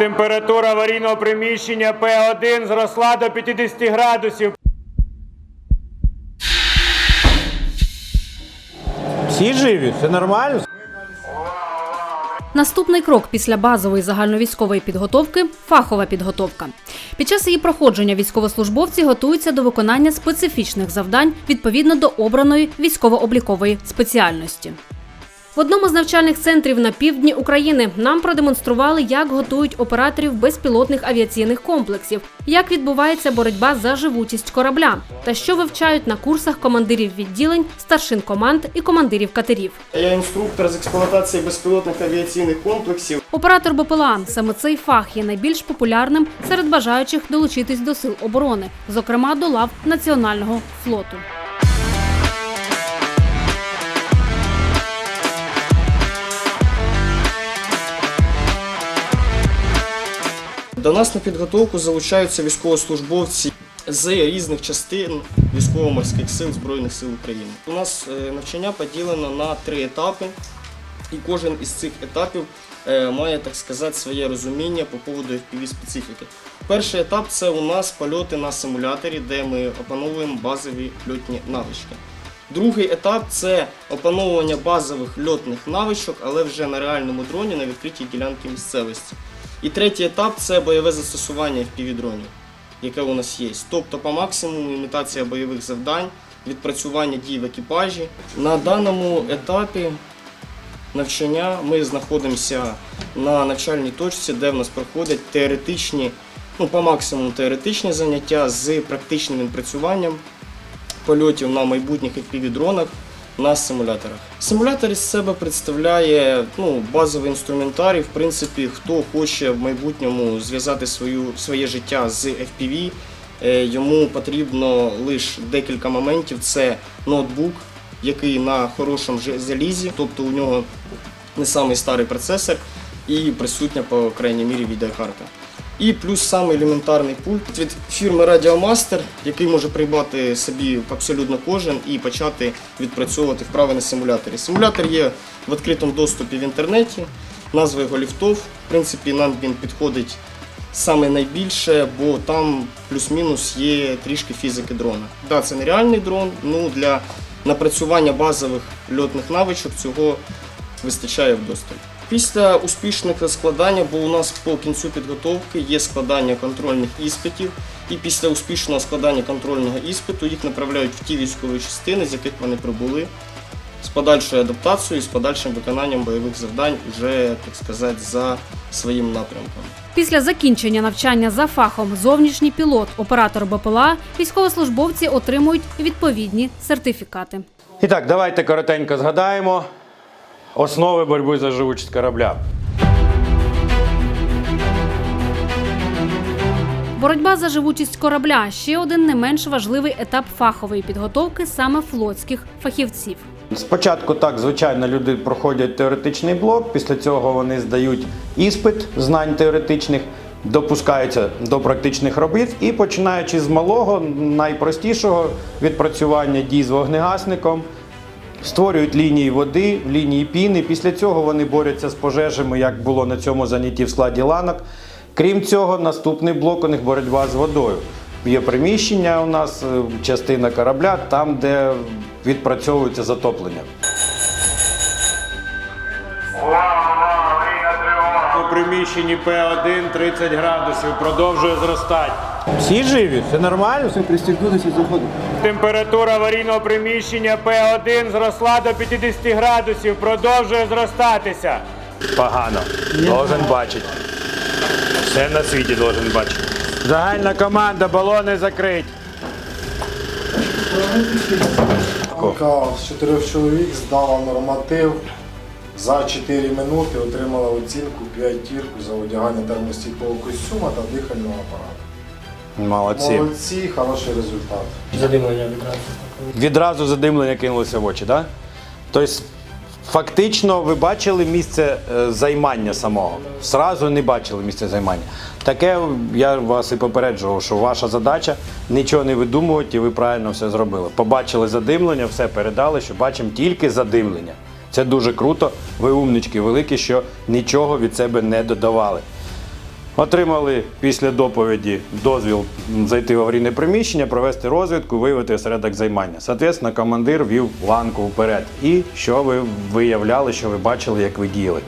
Температура аварійного приміщення П1 зросла до 50 градусів. Всі живі, все нормально. Наступний крок після базової загальновійськової підготовки фахова підготовка. Під час її проходження військовослужбовці готуються до виконання специфічних завдань відповідно до обраної військово-облікової спеціальності. В одному з навчальних центрів на півдні України нам продемонстрували, як готують операторів безпілотних авіаційних комплексів, як відбувається боротьба за живучість корабля, та що вивчають на курсах командирів відділень, старшин команд і командирів катерів. Я інструктор з експлуатації безпілотних авіаційних комплексів. Оператор БПЛА саме цей фах є найбільш популярним серед бажаючих долучитись до сил оборони, зокрема до лав національного флоту. До нас на підготовку залучаються військовослужбовці з різних частин військово-морських сил Збройних сил України. У нас е, навчання поділено на три етапи, і кожен із цих етапів е, має, так сказати, своє розуміння по поводу fpv специфіки. Перший етап це у нас польоти на симуляторі, де ми опановуємо базові льотні навички. Другий етап це опановування базових льотних навичок, але вже на реальному дроні на відкритій ділянці місцевості. І третій етап це бойове застосування FPV-дронів, яке у нас є. Тобто по максимуму імітація бойових завдань, відпрацювання дій в екіпажі. На даному етапі навчання ми знаходимося на навчальній точці, де в нас проходять теоретичні, ну по максимуму теоретичні заняття з практичним відпрацюванням польотів на майбутніх FPV-дронах на симуляторах. Симулятор із себе представляє ну, базовий інструментарій. В принципі, хто хоче в майбутньому зв'язати свою, своє життя з FPV, е, йому потрібно лише декілька моментів. Це ноутбук, який на хорошому залізі, тобто у нього не самий старий процесор і присутня по крайній мірі відеокарта. І плюс самий елементарний пульт від фірми Radiomaster, який може придбати собі абсолютно кожен і почати відпрацьовувати вправи на симуляторі. Симулятор є в відкритому доступі в інтернеті, назва його ліфтов. В принципі, нам він підходить саме найбільше, бо там плюс-мінус є трішки фізики дрона. Да, це нереальний дрон, ну для напрацювання базових льотних навичок цього вистачає вдосталь. Після успішних складання, бо у нас по кінцю підготовки є складання контрольних іспитів, і після успішного складання контрольного іспиту їх направляють в ті військові частини, з яких вони прибули, з подальшою адаптацією, з подальшим виконанням бойових завдань, вже так сказати, за своїм напрямком. Після закінчення навчання за фахом зовнішній пілот, оператор БПЛА, військовослужбовці отримують відповідні сертифікати. І так, давайте коротенько згадаємо основи боротьби за живучість корабля. Боротьба за живучість корабля ще один не менш важливий етап фахової підготовки саме флотських фахівців. Спочатку так, звичайно, люди проходять теоретичний блок, після цього вони здають іспит знань теоретичних, допускаються до практичних робіт і починаючи з малого, найпростішого відпрацювання дій з вогнегасником, створюють лінії води, лінії піни. Після цього вони борються з пожежами, як було на цьому занятті в складі ланок. Крім цього, наступний блок у них боротьба з водою. Є приміщення у нас, е, частина корабля, там, де відпрацьовується затоплення. У приміщенні П1 30 градусів продовжує зростати. Всі живі, все нормально? Все, пристегнулись і заходимо. Температура аварійного приміщення П1 зросла до 50 градусів. Продовжує зростатися. Погано. Должен бачити. Все на світі должен бачити. Загальна команда, балони закрить. Команда з чотирьох чоловік здала норматив. За 4 минути отримала оцінку п'ятірку за одягання термостійкого костюма та дихального апарату. Молодці. Молодці, хороший результат. Відразу задимлення кинулося в очі, так? Тобто, фактично, ви бачили місце е, займання самого. Зразу не бачили місце займання. Таке я вас і попереджував, що ваша задача нічого не видумувати, і ви правильно все зробили. Побачили задимлення, все передали, що бачимо тільки задимлення. Це дуже круто. Ви умнички великі, що нічого від себе не додавали. Отримали після доповіді дозвіл зайти в аварійне приміщення, провести розвідку, виявити осередок займання. Соответственно, командир вів ланку вперед. І що ви виявляли, що ви бачили, як ви діяли.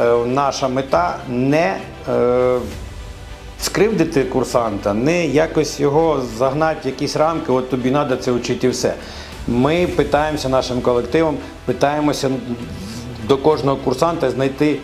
Е, наша мета не е, скривдити курсанта, не якось його загнати в якісь рамки, от тобі треба це вчити і все. Ми питаємося нашим колективом, питаємося до кожного курсанта знайти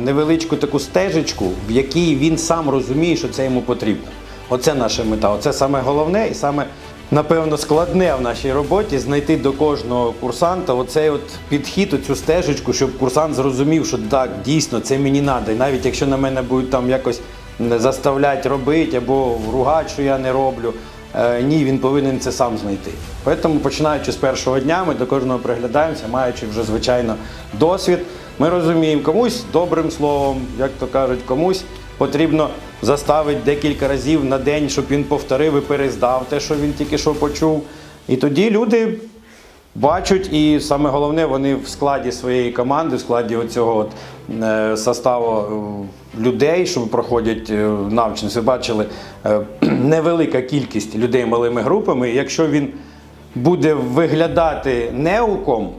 невеличку таку стежечку, в якій він сам розуміє, що це йому потрібно. Оце наша мета. Оце саме головне і саме, напевно, складне в нашій роботі знайти до кожного курсанта оцей от підхід, оцю стежечку, щоб курсант зрозумів, що так, дійсно, це мені треба. І навіть якщо на мене будуть там якось заставляти робити або ругати, що я не роблю. Е, Ні, він повинен це сам знайти. Тому, починаючи з першого дня, ми до кожного приглядаємося, маючи вже звичайно досвід. Ми розуміємо, комусь добрим словом, як то кажуть, комусь потрібно заставити декілька разів на день, щоб він повторив і перездав те, що він тільки що почув. І тоді люди бачать, і саме головне, вони в складі своєї команди, в складі оцього от, е, составу е, людей, що проходять е, навчання, ви бачили невелика кількість людей малими групами. Якщо він буде виглядати неуком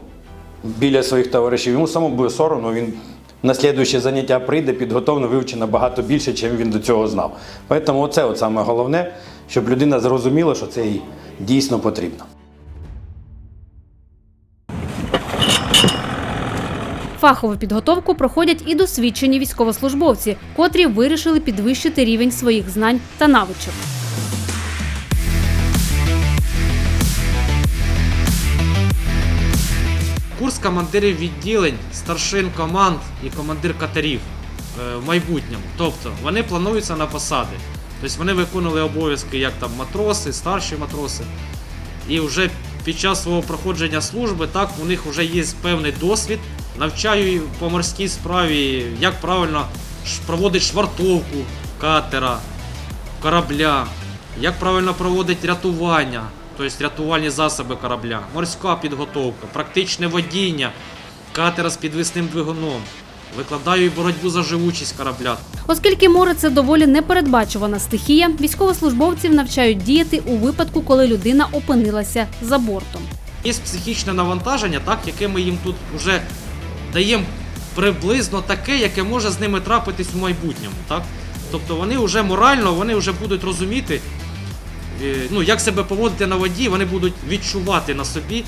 біля своїх товаришів, йому самому буде соромно, він на слідуюче заняття прийде, підготовлено, вивчить набагато більше, ніж він до цього знав. Тому оце от саме головне, щоб людина зрозуміла, що це їй дійсно потрібно. Фахову підготовку проходять і досвідчені військовослужбовці, котрі вирішили підвищити рівень своїх знань та навичок. Командирів відділень, старшин команд і командир катерів е, в майбутньому. Тобто вони плануються на посади. Тобто вони виконували обов'язки як там матроси, старші матроси. І вже під час свого проходження служби так у них вже є певний досвід. Навчаю по морській справі, як правильно проводить швартовку катера, корабля, як правильно проводить рятування, тобто рятувальні засоби корабля, морська підготовка, практичне водіння, катера з підвісним двигуном. Викладаю і боротьбу за живучість корабля. Оскільки море це доволі непередбачувана стихія, військовослужбовців навчають діяти у випадку, коли людина опинилася за бортом. Є психічне навантаження, так, яке ми їм тут вже даємо приблизно таке, яке може з ними трапитись у майбутньому. Так? Тобто вони вже морально вони вже будуть розуміти, ну, як себе поводити на воді, вони будуть відчувати на собі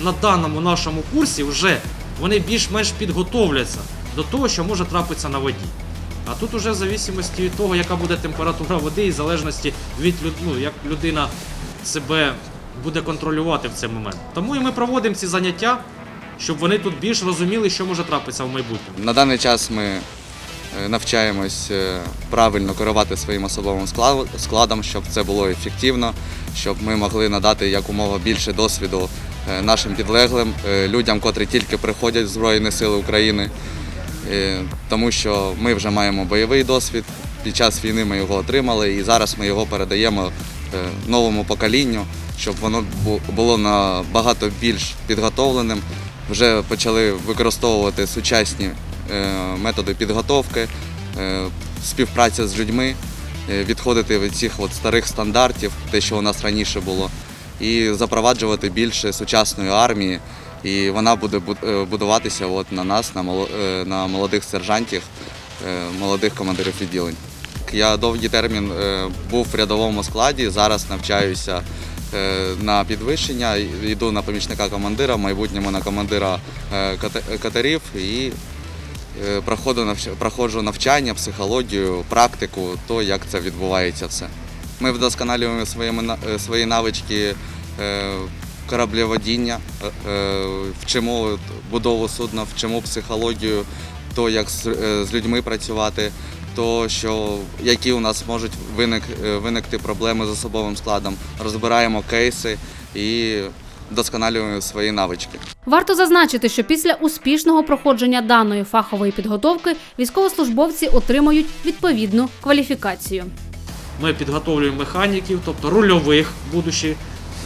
на даному нашому курсі вже вони більш-менш підготовляться до того, що може трапитися на воді. А тут уже в зависимості від того, яка буде температура води, і в залежності від ну, як людина себе буде контролювати в цей момент. Тому і ми проводимо ці заняття, щоб вони тут більш розуміли, що може трапитися в майбутньому. На даний час ми е, навчаємось е, правильно керувати своїм особовим складом, щоб це було ефективно, щоб ми могли надати якомога більше досвіду е, нашим підлеглим, е, людям, котрі тільки приходять в Збройні Сили України. Е, Тому що ми вже маємо бойовий досвід. Під час війни ми його отримали і зараз ми його передаємо е, новому поколінню, щоб воно бу- було набагато більш підготовленим. Вже почали використовувати сучасні е, методи підготовки, е, співпраця з людьми, е, відходити від цих от старих стандартів, те, що у нас раніше було, і запроваджувати більше сучасної армії. І вона буде е, будуватися от на нас, на моло- е, на молодих сержантів, е, молодих командирів відділень. Я довгий термін е, був в рядовому складі, зараз навчаюся е, на підвищення, йду на помічника командира, в майбутньому на командира е, катерів і е, навч- проходжу навчання, психологію, практику, то як це відбувається все. Ми вдосконалюємо своїми на- е, свої навички е, кораблеводіння, е, е, вчимо будову судна, вчимо психологію, то як з, е, людьми працювати, то що які у нас можуть виник, е, виникти проблеми з особовим складом. Розбираємо кейси і вдосконалюємо свої навички. Варто зазначити, що після успішного проходження даної фахової підготовки військовослужбовці отримують відповідну кваліфікацію. Ми підготовлюємо механіків, тобто рульових будущі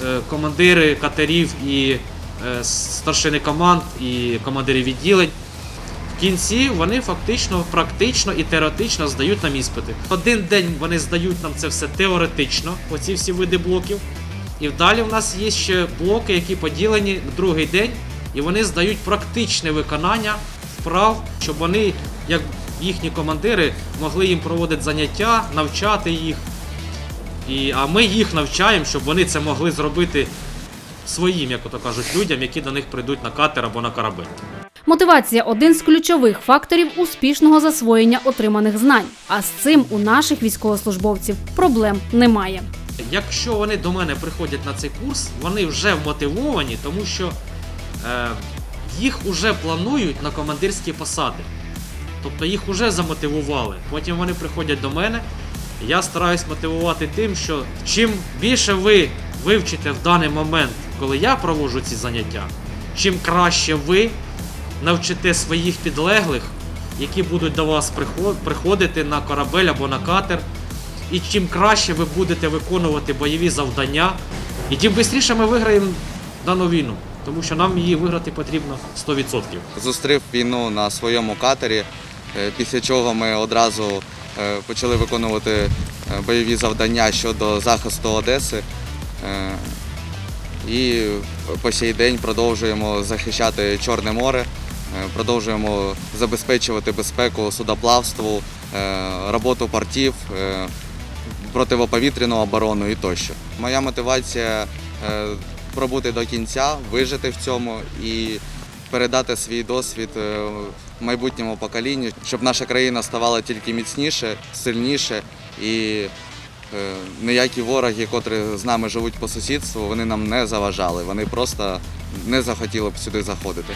е, командири катерів і е, старшини команд і командири відділень. в кінці вони фактично, практично і теоретично здають нам іспити. Один день вони здають нам це все теоретично, оці всі види блоків. І далі в нас є ще блоки, які поділені в другий день, і вони здають практичне виконання вправ, щоб вони, як їхні командири, могли їм проводити заняття, навчати їх. І, а ми їх навчаємо, щоб вони це могли зробити своїм, як ото кажуть, людям, які до них прийдуть на катер або на корабель. Мотивація один з ключових факторів успішного засвоєння отриманих знань. А з цим у наших військовослужбовців проблем немає. Якщо вони до мене приходять на цей курс, вони вже вмотивовані, тому що е, їх вже планують на командирські посади. Тобто їх вже замотивували. Потім вони приходять до мене. Я стараюсь мотивувати тим, що чим більше ви вивчите в даний момент, коли я проводжу ці заняття, чим краще ви навчите своїх підлеглих, які будуть до вас приходити на корабель або на катер, і чим краще ви будете виконувати бойові завдання, і тим швидше ми виграємо дану війну, тому що нам її виграти потрібно 100%. Зустрів війну на своєму катері, е, після чого ми одразу е, почали виконувати е, бойові завдання щодо захисту Одеси. І по сей день продовжуємо захищати Чорне море, продовжуємо забезпечувати безпеку судоплавству, роботу портів, противоповітряну оборону і тощо. Моя мотивація е, пробути до кінця, вижити в цьому і передати свій досвід е, майбутньому поколінню, щоб наша країна ставала тільки міцніше, сильніше і е, ніякі вороги, котрі з нами живуть по сусідству, вони нам не заважали. Вони просто не захотіли б сюди заходити.